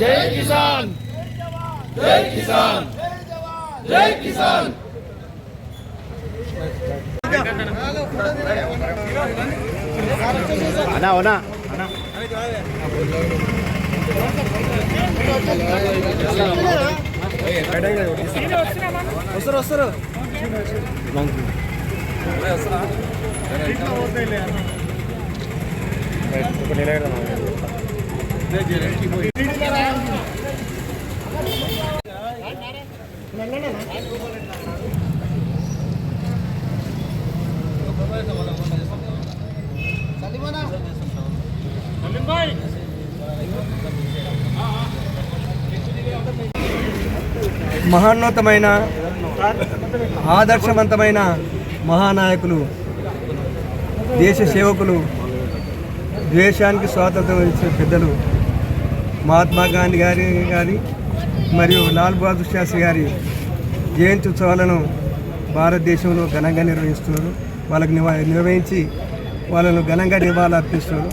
పెట్టినాడు అన్నది చెప్పలేదు అనా అవునా? వస్తారు వస్తారు. మహోన్నతమైన ఆదర్శవంతమైన మహానాయకులు దేశ సేవకులు దేశానికి స్వాతంత్రం ఇచ్చిన పెద్దలు మహాత్మా గాంధీ గారి గారి మరియు లాల్ బహదూర్ శాస్త్రి గారి జయంతి ఉత్సవాలను భారతదేశంలో ఘనంగా నిర్వహిస్తున్నారు. వాళ్ళకి నివా నిర్వహించి వాళ్ళను ఘనంగా నివాళులు అర్పిస్తున్నారు.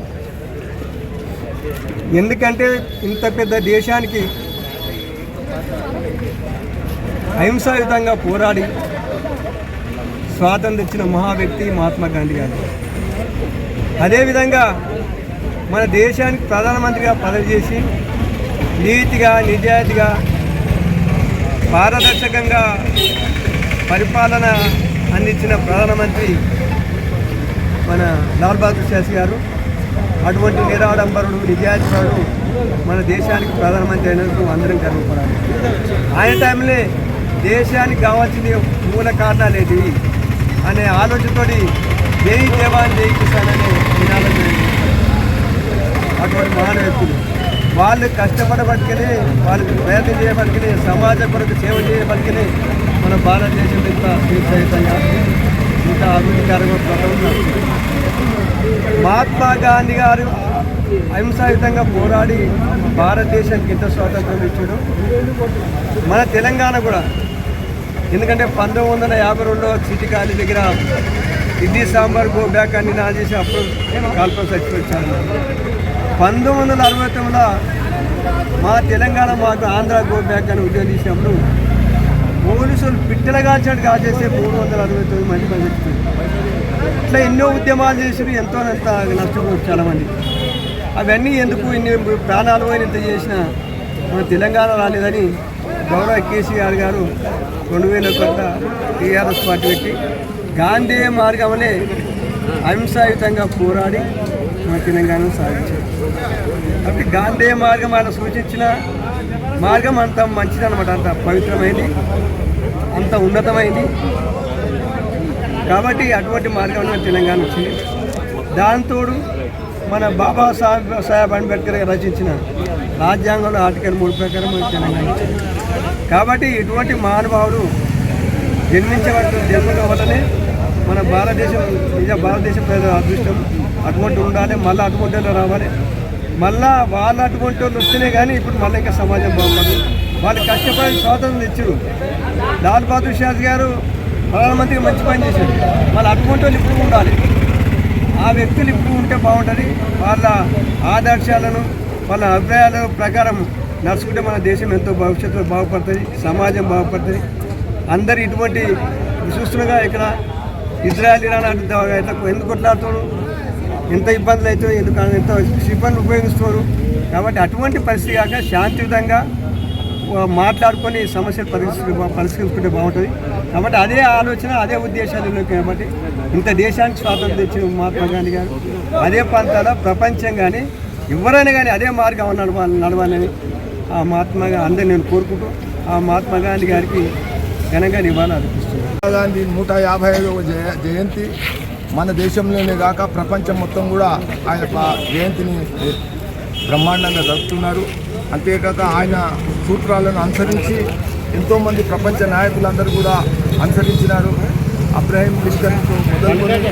ఎందుకంటే ఇంత పెద్ద దేశానికి అహింసాయుతంగా పోరాడి స్వాతంత్రం ఇచ్చిన మహా వ్యక్తి మహాత్మా గాంధీ గారు. అదేవిధంగా మన దేశానికి ప్రధానమంత్రిగా పదవి చేసి నీతిగా నిజాయితీగా పారదర్శకంగా పరిపాలన అందించిన ప్రధానమంత్రి మన లాల్ బహదూర్ శాస్త్రి గారు అటువంటి నిరాడంబరుడు నిజాయితీపరుడు మన దేశానికి ప్రధానమంత్రి అయినందుకు అందరం గర్వపడాలి. ఆయన టైంలో దేశానికి కావాల్సిన మూల కారణాలు ఏంటి అనే ఆలోచనతోటి జై దేవాన్ని జై కిసాన్ అనే నినాదం అటువంటి మహాన వ్యక్తులు వాళ్ళు కష్టపడబట్టుకనే వాళ్ళకి ప్రయత్నం చేయబట్టుకనే సమాజ కొరకు సేవ చేయబట్టుకనే మన భారతదేశం ఇంత స్వేచ్ఛయుతంగా ఇంత అభివృద్ధికరంగా బ్రతకున్నారు మహాత్మా గాంధీ గారు అహింసాయుతంగా పోరాడి భారతదేశానికి ఇంత స్వాతంత్రం ఇచ్చాడు. మన తెలంగాణ కూడా ఎందుకంటే పంతొమ్మిది వందల యాభై రెండవ సిటీ కాలేజ్ దగ్గర ఇడ్లీ సాంబార్ గో బ్యాక్ అని నా చేసి అప్పుడు కాల్పం చచ్చిపోయాను పంతొమ్మిది వందల అరవై తొమ్మిదిలో మా తెలంగాణ మాకు ఆంధ్ర గో బ్యాక్ అని ఉద్యోగం చేసినప్పుడు పోలీసులు పిట్టల కాల్చినట్టు కాల్చేస్తే మూడు వందల అరవై తొమ్మిది మంది పనిచేస్తుంది ఇట్లా ఎన్నో ఉద్యమాలు చేసి ఎంతో అంత నష్టపోవచ్చు చాలామంది. అవన్నీ ఎందుకు ఇన్ని ప్రాణాలు పోయిన ఇంత చేసినా మన తెలంగాణ రాలేదని గౌరవ కేసీఆర్ గారు రెండు వేల ఒకట టీఆర్ఎస్ పార్టీ పెట్టి గాంధీ మార్గంలో అహింసాయుతంగా పోరాడి మన తెలంగాణను సాధించారు. కాబట్టి గాంధీ మార్గం ఆయన సూచించిన మార్గం అంత మంచిదనమాట అంత పవిత్రమైంది అంత ఉన్నతమైంది. కాబట్టి అటువంటి మార్గం మన తెలంగాణ వచ్చింది. దాంతోడు మన బాబా సాహెబ్ సాహెబ్ అంబేద్కర్ గారు రచించిన రాజ్యాంగంలో ఆర్టికల్ మూడు ప్రకారం మన తెలంగాణ వచ్చింది. కాబట్టి ఇటువంటి మహానుభావుడు జన్మించబడిన జన్మల వల్లనే మన భారతదేశం నిజ భారతదేశం ప్రజల అదృష్టం. అటువంటి ఉండాలి మళ్ళీ అటువంటి రావాలి. మళ్ళా వాళ్ళ అటువంటి వాళ్ళు వస్తేనే కానీ ఇప్పుడు మళ్ళీ ఇంకా సమాజం బాగుపడదు. వాళ్ళు కష్టపడి స్వాతంత్రం తెచ్చారు. లాల్ బహదూర్ శాస్త్రి గారు ప్రధానమంత్రికి మంచి పని చేశారు. వాళ్ళు అటువంటి వాళ్ళు ఇప్పుడు ఉండాలి. ఆ వ్యక్తులు ఇప్పుడు ఉంటే బాగుంటుంది. వాళ్ళ ఆదర్శాలను వాళ్ళ అభిప్రాయాల ప్రకారం నడుచుకుంటే మన దేశం ఎంతో భవిష్యత్తులో బాగుపడుతుంది సమాజం బాగుపడుతుంది. అందరు ఇటువంటి చూస్తుండగా ఇక్కడ ఇజ్రాయల్ ఇరాన్ అంటే ఎందుకు కొట్లాడుతాడు ఎంత ఇబ్బందులు అవుతాయో ఎందుకు ఎంత ఇబ్బందులు ఉపయోగిస్తారు కాబట్టి అటువంటి పరిస్థితి కాక శాంతియుతంగా మాట్లాడుకొని సమస్యలు పరిష్కరి పరిష్కరించుకుంటే బాగుంటుంది. కాబట్టి అదే ఆలోచన అదే ఉద్దేశాలు ఉన్నాయి కాబట్టి ఇంత దేశానికి స్వాతంత్రం తెచ్చిన మహాత్మా గాంధీ గారు అదే ప్రాంతాల ప్రపంచం కానీ ఎవరైనా కానీ అదే మార్గం నడవాలి నడవాలని ఆ మహాత్మా అందరిని నేను కోరుకుంటూ ఆ మహాత్మా గాంధీ గారికి ఘనంగా నివాళులు అర్పిస్తున్నాను. మహాత్మా గాంధీ నూట యాభై ఐదవ జయంతి మన దేశంలోనే కాక ప్రపంచం మొత్తం కూడా ఆయన జయంతిని బ్రహ్మాండంగా జరుపుతున్నారు. అంతేకాక ఆయన సూత్రాలను అనుసరించి ఎంతోమంది ప్రపంచ నాయకులందరూ కూడా అనుసరించినారు. అబ్రహీం లింకన్ మొదలుకొని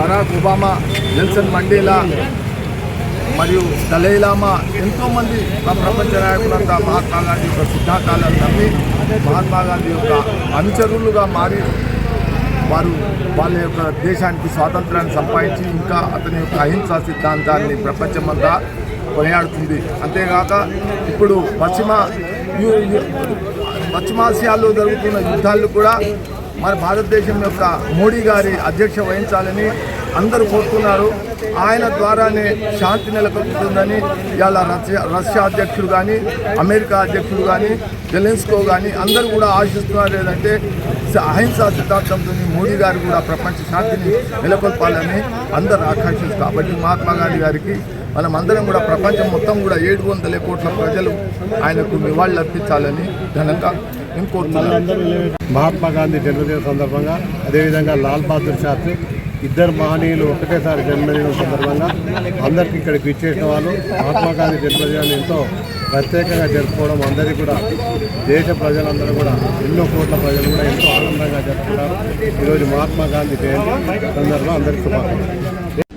బరాక్ ఒబామా నెల్సన్ మండేలా మరియు దలైలామా ఎంతోమంది ప్రపంచ నాయకులంతా మహాత్మా గాంధీ యొక్క సిద్ధాంతాలను నమ్మి మహాత్మా గాంధీ యొక్క అనుచరులుగా మారి వారు వాళ్ళ యొక్క దేశానికి స్వాతంత్రాన్ని సంపాదించి ఇంకా అతని యొక్క అహింసా సిద్ధాంతాన్ని ప్రపంచమంతా కొనియాడుతుంది. అంతేగాక ఇప్పుడు పశ్చిమ పశ్చిమాసియాలో జరుగుతున్న యుద్ధాలు కూడా మన భారతదేశం యొక్క మోడీ గారి అధ్యక్ష వహించాలని అందరూ కోరుతున్నారు. ఆయన ద్వారానే శాంతి నెలకొల్పుతుందని ఇవాళ రష్యా రష్యా అధ్యక్షుడు కానీ అమెరికా అధ్యక్షుడు కానీ జెలెన్స్కో కానీ అందరూ కూడా ఆశిస్తున్నారు ఏంటంటే అహింసా సిద్ధాంతంతో మోడీ గారు కూడా ప్రపంచ శాంతిని నెలకొల్పాలని అందరు ఆకాంక్షిస్తారు కాబట్టి మహాత్మా గాంధీ గారికి మనం అందరం కూడా ప్రపంచం మొత్తం కూడా ఏడు వందల కోట్ల ప్రజలు ఆయనకు నివాళులు అర్పించాలని ఘనంగా నేను కోరుతున్నాను మహాత్మా గాంధీ జన్మదిన సందర్భంగా అదేవిధంగా లాల్ బహదూర్ శాస్త్రి ఇద్దరు మహనీయులు ఒకటేసారి జన్మదినం సందర్భంగా అందరికీ ఇక్కడికి ఇచ్చేసిన వాళ్ళు మహాత్మాగాంధీ జన్మదినాన్ని ఎంతో ప్రత్యేకంగా జరుపుకోవడం అందరికీ కూడా దేశ ప్రజలందరూ కూడా ఎన్నో కోట్ల ప్రజలు కూడా ఎంతో ఆనందంగా జరుపుకుంటారు. ఈరోజు మహాత్మా గాంధీ జయంతి సందర్భంగా అందరికీ శుభాకాంక్షలు.